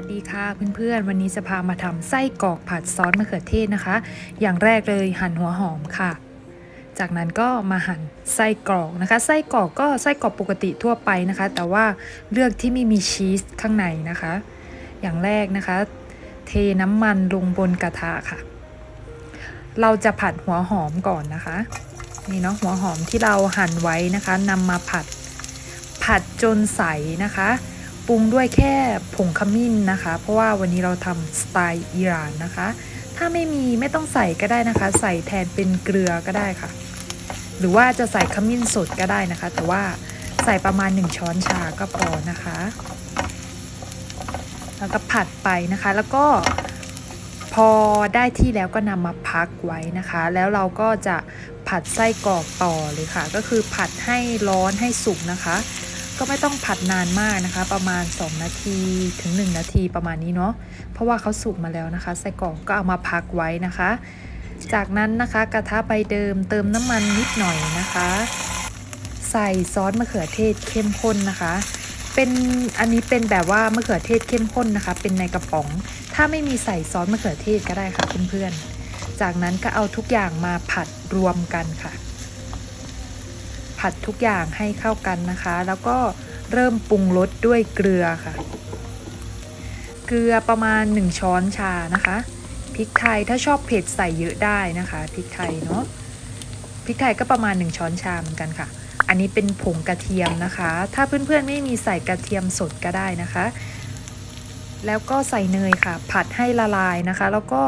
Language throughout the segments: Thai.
สดีค่ะเพื่อนๆ วันนี้จะพามาทำไส้กรอกผัดซอสมะเขือเทศนะคะ อย่างแรกเลยหั่นหัวหอมค่ะ จากนั้นก็มาหั่นไส้กรอกนะคะ ไส้กรอกก็ไส้กรอกปกติทั่วไปนะคะ แต่ว่าเลือกที่ไม่มีชีสข้างในนะคะ อย่างแรกนะคะ เทน้ำมันลงบนกระทะค่ะ เราจะผัดหัวหอมก่อนนะคะ นี่เนาะหัวหอมที่เราหั่นไว้นะคะนำมาผัด ผัดจนใสนะคะ ปรุงด้วยแค่ผงขมิ้นนะคะ เพราะว่าวันนี้เราทำสไตล์อิหร่านนะคะ ถ้าไม่มีไม่ต้องใส่ก็ได้นะคะ ใส่แทนเป็นเกลือก็ได้ค่ะ หรือว่าจะใส่ขมิ้นสดก็ได้นะคะ แต่ว่าใส่ประมาณ 1 ช้อนชาก็พอนะคะ แล้วก็ผัดไปนะคะ แล้วก็พอได้ที่แล้วก็นำมาพักไว้นะคะ แล้วเราก็จะผัดไส้กรอกต่อเลยค่ะ ก็คือผัดให้ร้อนให้สุกนะคะ ก็ไม่ต้องผัดนานมากนะคะ ประมาณ 2 นาทีถึง 1 นาทีประมาณนี้เนาะเพราะว่าเขาสุกมาแล้วนะคะไส้กรอกก็เอามาพักไว้นะคะ จากนั้นนะคะกระทะใบเดิมเติมน้ำมันนิดหน่อยนะคะ ใส่ซอสมะเขือเทศเข้มข้นนะคะเป็นอันนี้เป็นแบบว่ามะเขือเทศเข้มข้นนะคะ เป็นในกระป๋อง ถ้าไม่มีใส่ซอสมะเขือเทศก็ได้ค่ะเพื่อนๆจากนั้นก็เอาทุกอย่างมาผัดรวมกันค่ะ ผัดทุกอย่างให้เข้ากันนะคะ แล้วก็เริ่มปรุงรสด้วยเกลือค่ะ เกลือประมาณ 1 ช้อนชานะคะพริกไทยถ้าชอบเผ็ดใส่เยอะได้นะคะพริกไทยเนาะพริกไทยก็ประมาณ 1 ช้อนชาเหมือนกันค่ะ อันนี้เป็นผงกระเทียมนะคะ ถ้าเพื่อนๆไม่มีใส่กระเทียมสดก็ได้นะคะ แล้วก็ใส่เนยค่ะ ผัดให้ละลายนะคะ แล้วก็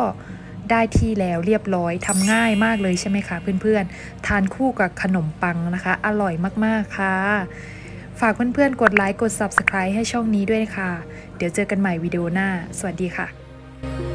ได้ที่แล้วเรียบร้อยทำง่ายมากเลยใช่ไหมคะเพื่อนๆ ทานคู่กับขนมปังนะคะ อร่อยมากๆค่ะ ฝากเพื่อนๆ กดไลค์กด Subscribe ให้ช่องนี้ด้วยนะคะเดี๋ยวเจอกันใหม่วิดีโอหน้า สวัสดีค่ะ